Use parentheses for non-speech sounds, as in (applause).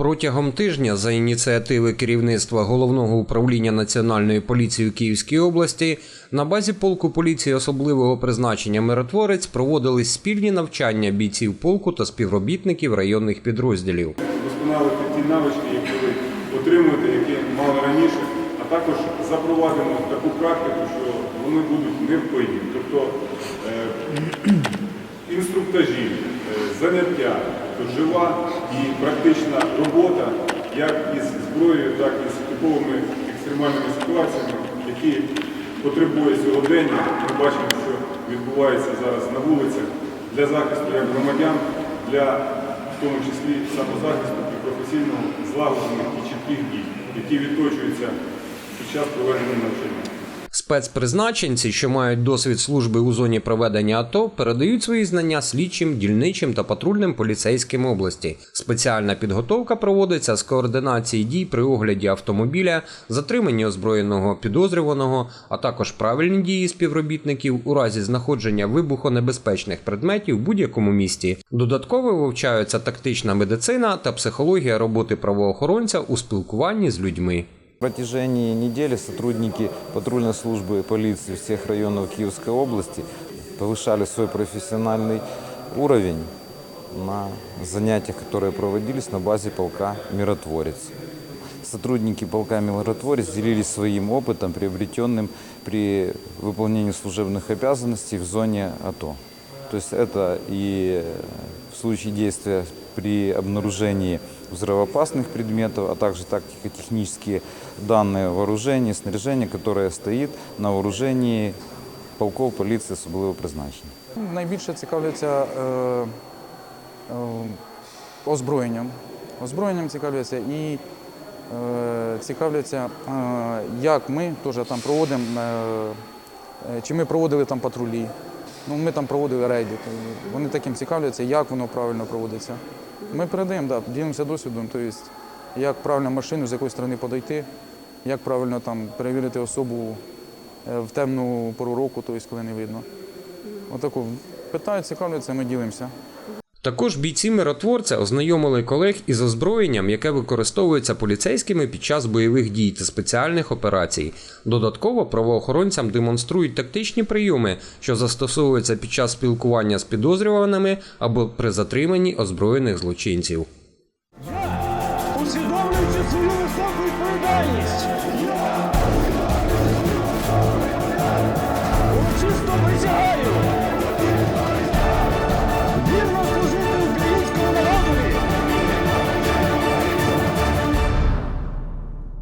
Протягом тижня за ініціативи керівництва головного управління Національної поліції у Київській області на базі полку поліції особливого призначення Миротворець проводились спільні навчання бійців полку та співробітників районних підрозділів. вдосконалити ті навички, які ви отримуєте, які мали раніше, а також запровадимо таку практику, що вони будуть невпинні. Тобто е, (clears throat) інструктажі, е, заняття, жива і практична робота як із зброєю, так і з типовими екстремальними ситуаціями, які потребує сьогодення. Ми бачимо, що відбувається зараз на вулицях для захисту як громадян, для в тому числі самозахисту і професійного злагоджених і чітких дій, які відточуються під час проведення навчання. Спецпризначенці, що мають досвід служби у зоні проведення АТО, передають свої знання слідчим, дільничим та патрульним поліцейським області. Спеціальна підготовка проводиться з координації дій при огляді автомобіля, затриманні озброєного підозрюваного, а також правильні дії співробітників у разі знаходження вибухонебезпечних предметів в будь-якому місті. Додатково вивчаються тактична медицина та психологія роботи правоохоронця у спілкуванні з людьми. В протяжении недели сотрудники патрульной службы полиции всех районов Киевской области повышали свой профессиональный уровень на занятиях, которые проводились на базе полка «Миротворец». Сотрудники полка «Миротворец» делились своим опытом, приобретенным при выполнении служебных обязанностей в зоне АТО. То есть это и в случае действия при обнаружении взрывоопасных предметов, а также тактико-технические данные вооружения, снаряжения, которое стоит на вооружении полков полиции особливого призначення. Найбільше цікавляться е, е, озброєнням. Озброєнням цікавляться і е, цікавляться, е, як ми теж там проводимо, е, е, чи ми проводили там патрулі. Ну, ми там проводили рейди. Вони таким цікавляться, як воно правильно проводиться. Ми передаємо, да, ділимося досвідом, тобто, як правильно машину, з якої сторони подойти, як правильно там перевірити особу е, в темну пору року, тобто, коли не видно. Отаку питають, цікавляться, ми ділимося. Також бійці миротворця ознайомили колег із озброєнням, яке використовується поліцейськими під час бойових дій та спеціальних операцій. Додатково правоохоронцям демонструють тактичні прийоми, що застосовуються під час спілкування з підозрюваними або при затриманні озброєних злочинців. Усвідомлюючи свою високу відповідальність.